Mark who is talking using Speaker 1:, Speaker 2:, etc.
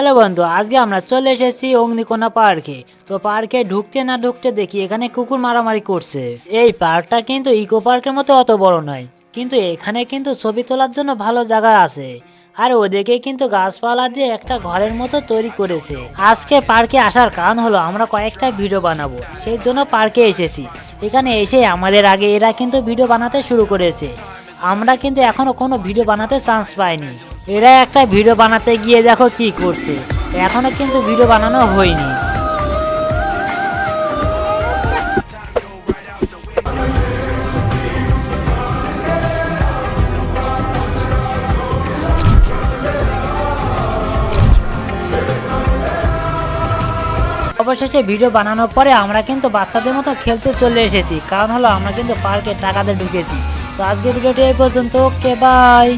Speaker 1: Hello বন্ধু, আজকে আমরা চলে এসেছি অগ্নিকোনা পার্কে। তো পার্কে ঢুকতে না ঢুকতে দেখি এখানে কুকুর মারামারি করছে। এই পার্কটা কিন্তু ইকো পার্কের মতো অত বড় নয়, কিন্তু এখানে কিন্তু ছবি তোলার জন্য ভালো জায়গা আছে। আর ওদিকে কিন্তু গাছপালা দিয়ে একটা ঘরের মতো তৈরি করেছে। আজকে পার্কে আসার কারণ হলো আমরা কয়েকটা ভিডিও বানাবো, সেই জন্য পার্কে এসেছি। এখানে এসে আমাদের আগে এরা কিন্তু ভিডিও বানাতে শুরু করেছে। আমরা কিন্তু এখনও কোনো ভিডিও বানাতে চান্স পাইনি। এরা একটা ভিডিও বানাতে গিয়ে দেখো কি করছে। এখনও কিন্তু ভিডিও বানানো হয়নি। অবশেষে ভিডিও বানানোর পরে আমরা কিন্তু বাচ্চাদের মতো খেলতে চলে এসেছি। কারণ হলো আমরা কিন্তু পার্কে টাকাতে ঢুকেছি। তো আজকের ভিডিওটি এই পর্যন্ত। Okay bye